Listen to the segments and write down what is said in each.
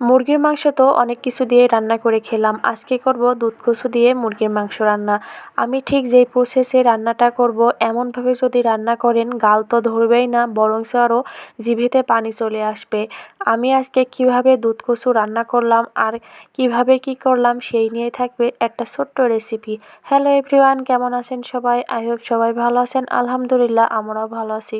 মুরগির মাংস তো অনেক কিছু দিয়ে রান্না করে খেলাম। আজকে করব দুধ কচু দিয়ে মুরগির মাংস রান্না। আমি ঠিক যেই প্রসেসে রান্নাটা করব, এমনভাবে যদি রান্না করেন, গাল তো ধরবেই না বরং আরও জিভেতে পানি চলে আসবে। আমি আজকে কীভাবে দুধ কচু রান্না করলাম আর কীভাবে কি করলাম সেই নিয়ে থাকবে একটা ছোট্ট রেসিপি হ্যালো এভরিওয়ান কেমন আছেন সবাই? আই হোপ সবাই ভালো আছেন। আলহামদুলিল্লাহ, আমরাও ভালো আছি।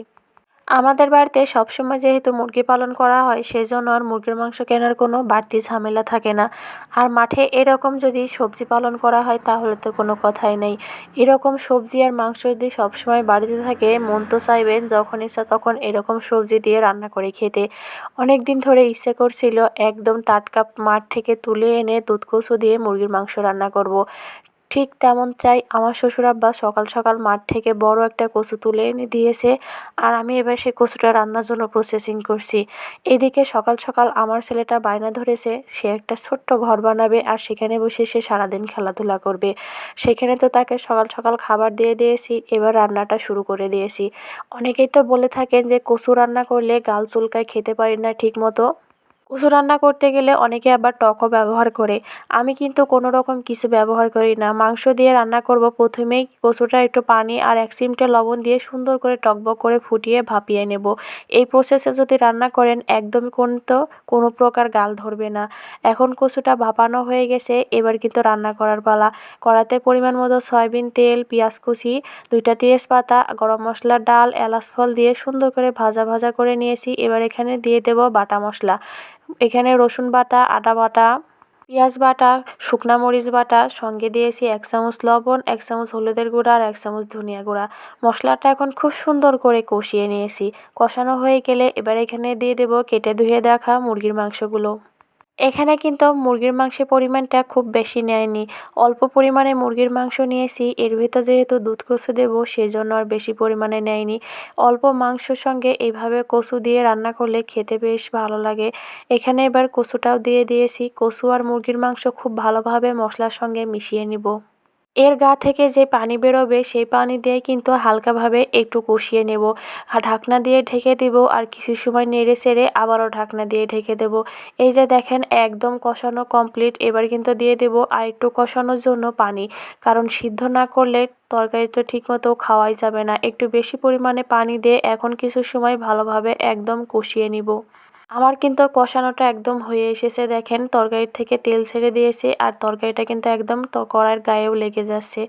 আমাদের বাড়িতে সবসময় যেহেতু মুরগি পালন করা হয় সেই জন্য আর মুরগির মাংস কেনার কোনো বাড়তি ঝামেলা থাকে না। আর মাঠে এরকম যদি সবজি পালন করা হয়, তাহলে তো কোনো কথাই নেই। এরকম সবজি আর মাংস যদি সবসময় বাড়িতে থাকে, মন তো চাইবেন যখন ইচ্ছা তখন এরকম সবজি দিয়ে রান্না করে খেতে। অনেক দিন ধরে ইচ্ছে করছিল একদম টাটকা মাঠ থেকে তুলে এনে দুধ কচু দিয়ে মুরগির মাংস রান্না করব। ঠিক তেমনটাই আমার শ্বশুর আব্বা সকাল সকাল মাঠ থেকে বড় একটা কচু তুলে এনে দিয়েছে আর আমি এবার সেই কচুটা রান্নার জন্য প্রসেসিং করছি। এদিকে সকাল সকাল আমার ছেলেটা বায়না ধরেছে, সে একটা ছোট্ট ঘর বানাবে আর সেখানে বসে সে সারাদিন খেলাধুলা করবে। সেখানে তো তাকে সকাল সকাল খাবার দিয়ে দিয়েছি, এবার রান্নাটা শুরু করে দিয়েছি। অনেকেই তো বলে থাকেন যে কচু রান্না করলে গাল চুলকায় খেতে পারি না ঠিক মতো কচু রান্না করতে গেলে অনেকে আবার টকও ব্যবহার করে। আমি কিন্তু কোনো রকম কিছু ব্যবহার করি না। মাংস দিয়ে রান্না করব প্রথমেই কচুটা একটু পানি আর এক চিমটে লবণ দিয়ে সুন্দর করে টকবক করে ফুটিয়ে ভাপিয়ে নেব। এই প্রসেসে যদি রান্না করেন, একদমই কিন্তু কোনো প্রকার গাল ধরবে না। এখন কচুটা ভাপানো হয়ে গেছে, এবার কিন্তু রান্না করার পালা। কড়াতে পরিমাণ মতো সয়াবিন তেল, পেঁয়াজ কুচি, দুইটা তেজপাতা, গরম মশলা, ডাল, এলাচ ফল দিয়ে সুন্দর করে ভাজা ভাজা করে নিয়েছি। এবার এখানে দিয়ে দেব বাটা মশলা। এখানে রসুন বাটা, আদা বাটা, পেঁয়াজ বাটা, শুকনা মরিচ বাটা, সঙ্গে দিয়েছি এক চামচ লবণ, এক চামচ হলুদের গুঁড়া আর এক চামচ ধনিয়া গুঁড়া। মশলাটা এখন খুব সুন্দর করে কষিয়ে নিয়েছি। কষানো হয়ে গেলে এবার এখানে দিয়ে দেব কেটে ধুয়ে দেখা মুরগির মাংসগুলো। এখানে কিন্তু মুরগির মাংসের পরিমাণটা খুব বেশি নেয়নি। অল্প পরিমাণে মুরগির মাংস নিয়েছি, এর ভিতর যেহেতু দুধ কচু দেবো সেই জন্য আর বেশি পরিমাণে নেয়নি। অল্প মাংসর সঙ্গে এইভাবে কচু দিয়ে রান্না করলে খেতে বেশ ভালো লাগে। এখানে এবার কচুটাও দিয়ে দিয়েছি। কচু আর মুরগির মাংস খুব ভালোভাবে মশলার সঙ্গে মিশিয়ে নিব। এর গা থেকে যে পানি বেরোবে, সেই পানি দিয়ে কিন্তু হালকাভাবে একটু কষিয়ে নেব। আর ঢাকনা দিয়ে ঢেকে দেব, আর কিছু সময় নেড়ে চেড়ে আবারও ঢাকনা দিয়ে ঢেকে দেব। এই যে দেখেন, একদম কষানো কমপ্লিট এবার কিন্তু দিয়ে দেব আর একটু কষানোর জন্য পানি। কারণ সিদ্ধ না করলে তরকারি তো ঠিকমতো খাওয়াই যাবে না। একটু বেশি পরিমাণে পানি দিয়ে এখন কিছু সময় ভালোভাবে একদম কষিয়ে নিব। আমার কিন্তু কষানোটা একদম হয়ে এসেছে, দেখেন। তরকারির থেকে তেল ছেড়ে দিয়েছে আর তরকারিটা কিন্তু একদম কড়াইয়ের গায়েও লেগে যাচ্ছে।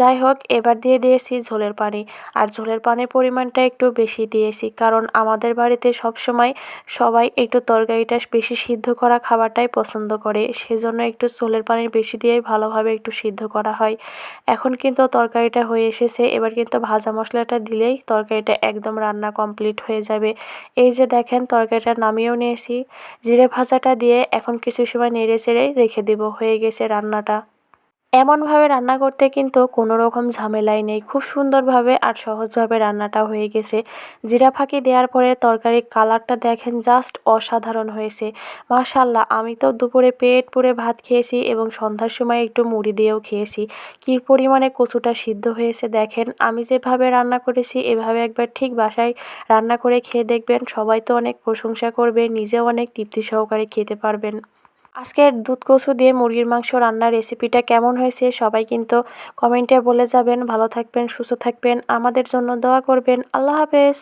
যাই হোক, এবার দিয়ে দিয়েছি ঝোলের পানি। আর ঝোলের পানির পরিমাণটা একটু বেশি দিয়েছি, কারণ আমাদের বাড়িতে সব সময় সবাই একটু তরকারিটা বেশি সিদ্ধ করা খাবারটাই পছন্দ করে। সেজন্য একটু ঝোলের পানির বেশি দিয়েই ভালোভাবে একটু সিদ্ধ করা হয়। এখন কিন্তু তরকারিটা হয়ে এসেছে, এবার কিন্তু ভাজা মশলাটা দিলেই তরকারিটা একদম রান্না কমপ্লিট হয়ে যাবে। এই যে দেখেন, তরকারিটা নামিয়ে নামিয়েও নিয়েছি। জিরে ভাজাটা দিয়ে এখন কিছু সময় নেড়ে চেড়ে রেখে দেব। হয়ে গেছে রান্নাটা। এমনভাবে রান্না করতে কিন্তু কোনো রকম ঝামেলাই নেই। খুব সুন্দরভাবে আর সহজভাবে রান্নাটা হয়ে গেছে। জিরা ফাঁকি দেওয়ার পরে তরকারির কালারটা দেখেন জাস্ট অসাধারণ হয়েছে। মাশাল্লাহ আমি তো দুপুরে পেট পুরে ভাত খেয়েছি এবং সন্ধ্যার সময় একটু মুড়ি দিয়েও খেয়েছি। কী পরিমাণে কচুটা সিদ্ধ হয়েছে দেখেন। আমি যেভাবে রান্না করেছি, এভাবে একবার ঠিক বাসায় রান্না করে খেয়ে দেখবেন সবাই তো অনেক প্রশংসা করবে, নিজেও অনেক তৃপ্তি সহকারে খেতে পারবেন। আজকের দুধ কচু দিয়ে মুরগির মাংস রান্নার রেসিপিটা কেমন হয়েছে সবাই কিন্তু কমেন্টে বলে যাবেন। ভালো থাকবেন, সুস্থ থাকবেন। আমাদের জন্য দোয়া করবেন। আল্লাহ হাফেজ।